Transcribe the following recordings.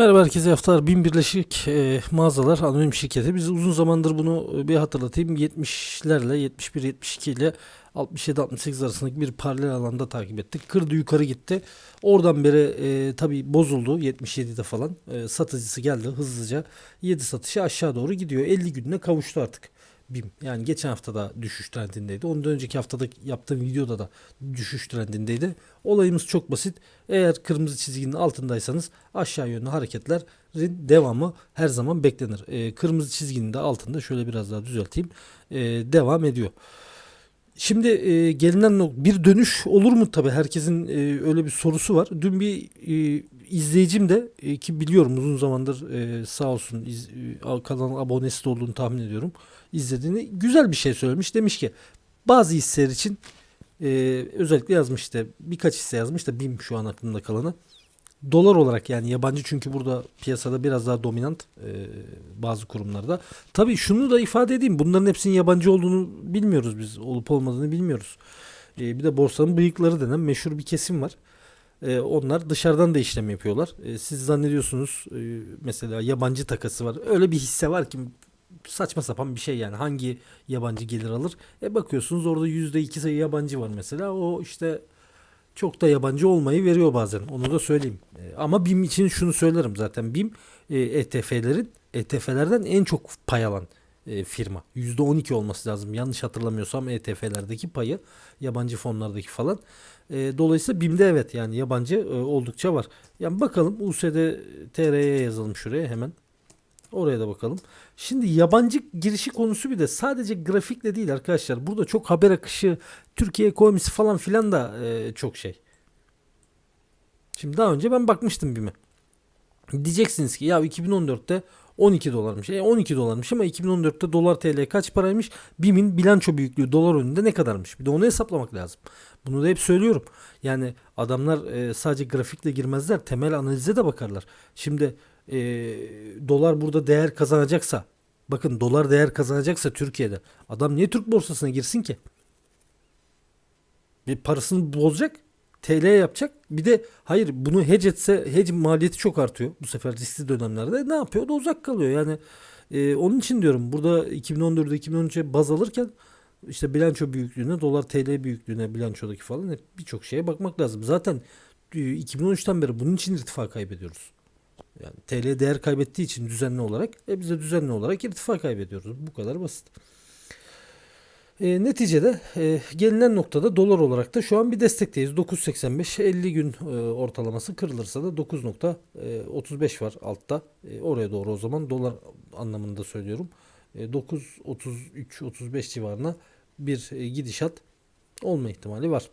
Merhaba herkese haftalar Bin Birleşik e, Mağazalar Anonim Şirketi. Biz uzun zamandır bunu e, bir hatırlatayım. 70'lerle 71-72 ile 67-68 arasındaki bir paralel alanda takip ettik. Kırdı yukarı gitti. Oradan beri e, tabi bozuldu 77'de falan. E, satıcısı geldi hızlıca. 7 satışı aşağı doğru gidiyor. 50 gününe kavuştu artık. BİM. Yani geçen hafta da düşüş trendindeydi. Ondan önceki haftada yaptığım videoda da düşüş trendindeydi. Olayımız çok basit. Eğer kırmızı çizginin altındaysanız aşağı yönlü hareketlerin devamı her zaman beklenir. Ee, kırmızı çizginin de altında şöyle biraz daha düzelteyim. Ee, devam ediyor. Şimdi e, gelinen bir dönüş olur mu tabii herkesin e, öyle bir sorusu var. Dün bir e, izleyicim de e, ki biliyorum uzun zamandır e, sağ olsun iz, e, kanalın abonesi de olduğunu tahmin ediyorum. izlediğini güzel bir şey söylemiş. Demiş ki bazı hisseler için e, özellikle yazmış işte birkaç hisse yazmış da BİM şu an aklımda kalanı. Dolar olarak yani yabancı çünkü burada piyasada biraz daha dominant e, bazı kurumlarda. Tabii şunu da ifade edeyim. Bunların hepsinin yabancı olduğunu bilmiyoruz biz. Olup olmadığını bilmiyoruz. E, bir de borsanın bıyıkları denen meşhur bir kesim var. E, onlar dışarıdan da işlem yapıyorlar. E, siz zannediyorsunuz e, mesela yabancı takası var. Öyle bir hisse var ki saçma sapan bir şey yani. Hangi yabancı gelir alır? E bakıyorsunuz orada %2 sayı yabancı var mesela. O işte çok da yabancı olmayı veriyor bazen. Onu da söyleyeyim. E, ama BİM için şunu söylerim zaten. BİM e, ETF'lerin ETF'lerden en çok pay alan e, firma. %12 olması lazım. Yanlış hatırlamıyorsam ETF'lerdeki payı yabancı fonlardaki falan. E, dolayısıyla BİM'de evet yani yabancı e, oldukça var. Yani bakalım USD TR'ye yazalım şuraya hemen. Oraya da bakalım. Şimdi yabancı girişi konusu bir de sadece grafikle değil arkadaşlar. Burada çok haber akışı, Türkiye ekonomisi falan filan da e, çok şey. Şimdi daha önce ben bakmıştım BİM'e. Diyeceksiniz ki ya 2014'te 12 dolarmış. E 12 dolarmış ama 2014'te dolar TL kaç paraymış? BİM'in bilanço büyüklüğü dolar önünde ne kadarmış? Bir de onu hesaplamak lazım. Bunu da hep söylüyorum. Yani adamlar e, sadece grafikle girmezler. Temel analize de bakarlar. Şimdi e, dolar burada değer kazanacaksa bakın dolar değer kazanacaksa Türkiye'de adam niye Türk borsasına girsin ki? Bir parasını bozacak. TL yapacak. Bir de hayır bunu hedge etse hedge maliyeti çok artıyor. Bu sefer riskli dönemlerde ne yapıyor? O da uzak kalıyor. Yani e, onun için diyorum burada 2014'de 2013'e baz alırken işte bilanço büyüklüğüne, dolar TL büyüklüğüne, bilançodaki falan birçok şeye bakmak lazım. Zaten e, 2013'ten beri bunun için irtifa kaybediyoruz. Yani TL değer kaybettiği için düzenli olarak e biz de düzenli olarak irtifa kaybediyoruz. Bu kadar basit. E, neticede e, gelinen noktada dolar olarak da şu an bir destekteyiz. 9.85 50 gün e, ortalaması kırılırsa da 9.35 var altta. E, oraya doğru o zaman dolar anlamında söylüyorum. E, 9.33-35 civarına bir e, gidişat olma ihtimali var.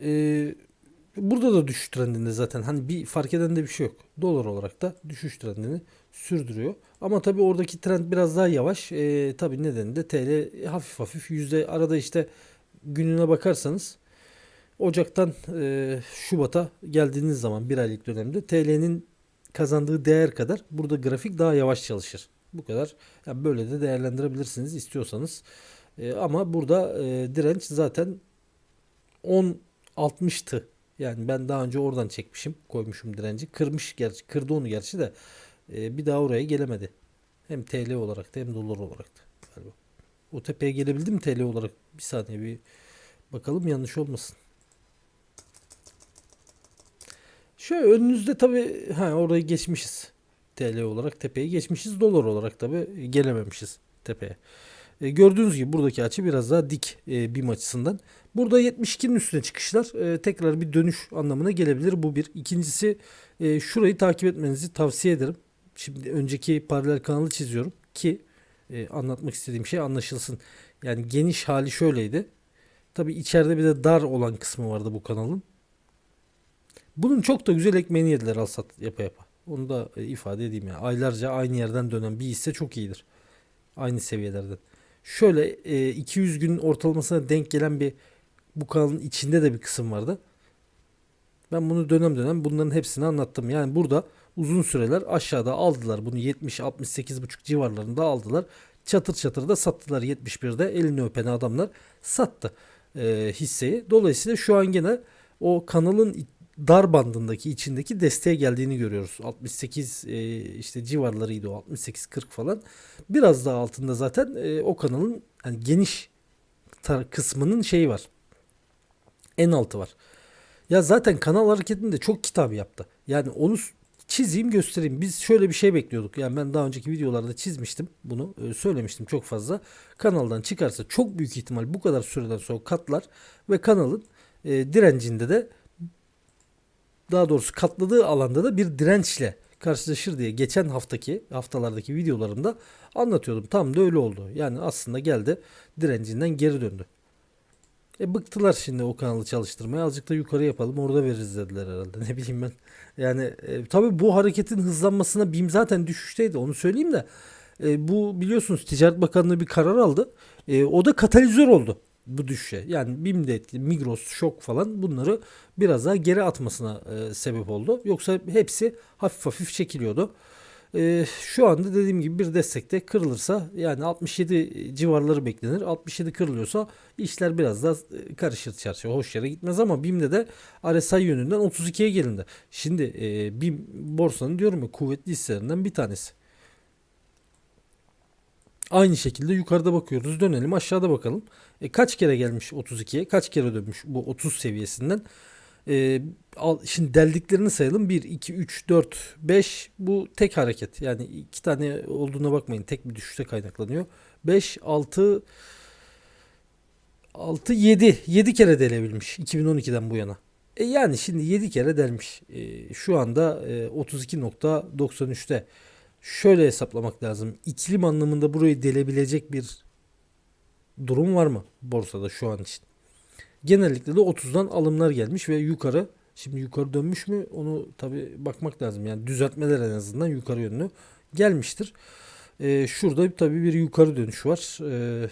E, burada da düşüş trendinde zaten hani bir fark eden de bir şey yok. Dolar olarak da düşüş trendini sürdürüyor. Ama tabii oradaki trend biraz daha yavaş. E, tabii nedeni de TL hafif hafif yüzde arada işte gününe bakarsanız Ocak'tan e, Şubat'a geldiğiniz zaman bir aylık dönemde TL'nin kazandığı değer kadar burada grafik daha yavaş çalışır. Bu kadar. Yani böyle de değerlendirebilirsiniz istiyorsanız. E, ama burada e, direnç zaten 10.60'tı. Yani ben daha önce oradan çekmişim, koymuşum direnci. Kırmış gerçi, kırdı onu gerçi de e, bir daha oraya gelemedi. Hem TL olarak da hem dolar olarak da galiba. O tepeye gelebildi mi TL olarak? Bir saniye bir bakalım yanlış olmasın. Şöyle önünüzde tabi ha orayı geçmişiz. TL olarak tepeyi geçmişiz. Dolar olarak tabi gelememişiz tepeye. E, gördüğünüz gibi buradaki açı biraz daha dik e, BİM açısından. Burada 72'nin üstüne çıkışlar e, tekrar bir dönüş anlamına gelebilir. Bu bir. İkincisi e, şurayı takip etmenizi tavsiye ederim. Şimdi önceki paralel kanalı çiziyorum ki e, anlatmak istediğim şey anlaşılsın. Yani geniş hali şöyleydi. Tabi içeride bir de dar olan kısmı vardı bu kanalın. Bunun çok da güzel ekmeğini yediler al sat yapa yapa. Onu da e, ifade edeyim ya. Aylarca aynı yerden dönen bir hisse çok iyidir. Aynı seviyelerden. Şöyle e, 200 gün ortalamasına denk gelen bir bu kanalın içinde de bir kısım vardı. Ben bunu dönem dönem bunların hepsini anlattım. Yani burada uzun süreler aşağıda aldılar. Bunu 70 68,5 civarlarında aldılar. Çatır çatır da sattılar 71'de elini öpen adamlar sattı e, hisseyi. Dolayısıyla şu an gene o kanalın dar bandındaki içindeki desteğe geldiğini görüyoruz. 68 e, işte civarlarıydı o 68 40 falan. Biraz daha altında zaten e, o kanalın hani geniş tar- kısmının şeyi var. En altı var. Ya zaten kanal hareketinde çok kitap yaptı. Yani onu çizeyim göstereyim. Biz şöyle bir şey bekliyorduk. Yani ben daha önceki videolarda çizmiştim bunu. e, söylemiştim çok fazla. Kanaldan çıkarsa çok büyük ihtimal bu kadar süreden sonra katlar ve kanalın e, direncinde de daha doğrusu katladığı alanda da bir dirençle karşılaşır diye geçen haftaki haftalardaki videolarımda anlatıyordum. Tam da öyle oldu. Yani aslında geldi direncinden geri döndü. E bıktılar şimdi o kanalı çalıştırmaya. Azıcık da yukarı yapalım orada veririz dediler herhalde. Ne bileyim ben. Yani e, tabii bu hareketin hızlanmasına BİM zaten düşüşteydi. Onu söyleyeyim de. E, bu biliyorsunuz Ticaret Bakanlığı bir karar aldı. E, o da katalizör oldu bu düşüşe. Yani BİM de etkili, Migros, Şok falan bunları biraz daha geri atmasına e, sebep oldu. Yoksa hepsi hafif hafif çekiliyordu. E, şu anda dediğim gibi bir destekte kırılırsa yani 67 civarları beklenir. 67 kırılıyorsa işler biraz daha e, karışır çarşıya. Hoş yere gitmez ama BİM'de de RSI yönünden 32'ye gelindi. Şimdi e, BİM borsanın diyorum ya kuvvetli hisselerinden bir tanesi. Aynı şekilde yukarıda bakıyoruz. Dönelim aşağıda bakalım. E, kaç kere gelmiş 32'ye? Kaç kere dönmüş bu 30 seviyesinden? E, al, şimdi deldiklerini sayalım. 1, 2, 3, 4, 5 bu tek hareket. Yani iki tane olduğuna bakmayın. Tek bir düşüşte kaynaklanıyor. 5, 6, 6, 7. 7 kere delebilmiş 2012'den bu yana. E yani şimdi 7 kere delmiş. E, şu anda e, 32.93'te. Şöyle hesaplamak lazım. İklim anlamında burayı delebilecek bir durum var mı borsada şu an için? Genellikle de 30'dan alımlar gelmiş ve yukarı şimdi yukarı dönmüş mü onu tabi bakmak lazım. Yani düzeltmeler en azından yukarı yönlü gelmiştir. Ee, şurada tabi bir yukarı dönüş var. Ee,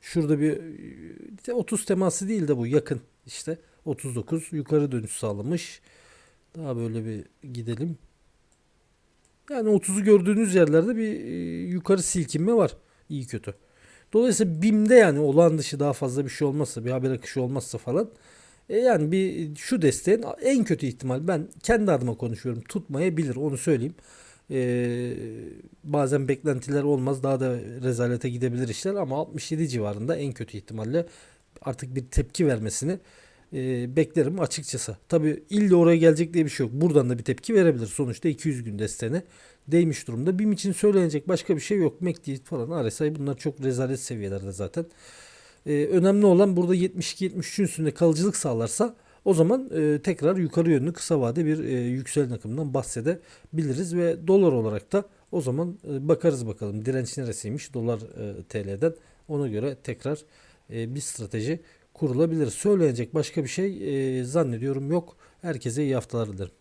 şurada bir e, 30 teması değil de bu yakın işte 39 yukarı dönüş sağlamış. Daha böyle bir gidelim. Yani 30'u gördüğünüz yerlerde bir e, yukarı silkinme var. İyi kötü. Dolayısıyla BİM'de yani olağan dışı daha fazla bir şey olmazsa, bir haber akışı olmazsa falan e yani bir şu desteğin en kötü ihtimal ben kendi adıma konuşuyorum tutmayabilir onu söyleyeyim. E, bazen beklentiler olmaz daha da rezalete gidebilir işler ama 67 civarında en kötü ihtimalle artık bir tepki vermesini e, beklerim açıkçası. Tabi illa oraya gelecek diye bir şey yok. Buradan da bir tepki verebilir. Sonuçta 200 gün desteğine değmiş durumda. BİM için söylenecek başka bir şey yok. MACD falan RSI bunlar çok rezalet seviyelerde zaten. E, önemli olan burada 72-73'ün üstünde kalıcılık sağlarsa o zaman e, tekrar yukarı yönlü kısa vade bir e, yükselen akımdan bahsedebiliriz ve dolar olarak da o zaman e, bakarız bakalım direnç neresiymiş dolar e, TL'den ona göre tekrar e, bir strateji kurulabilir. Söylenecek başka bir şey e, zannediyorum yok. Herkese iyi haftalar dilerim.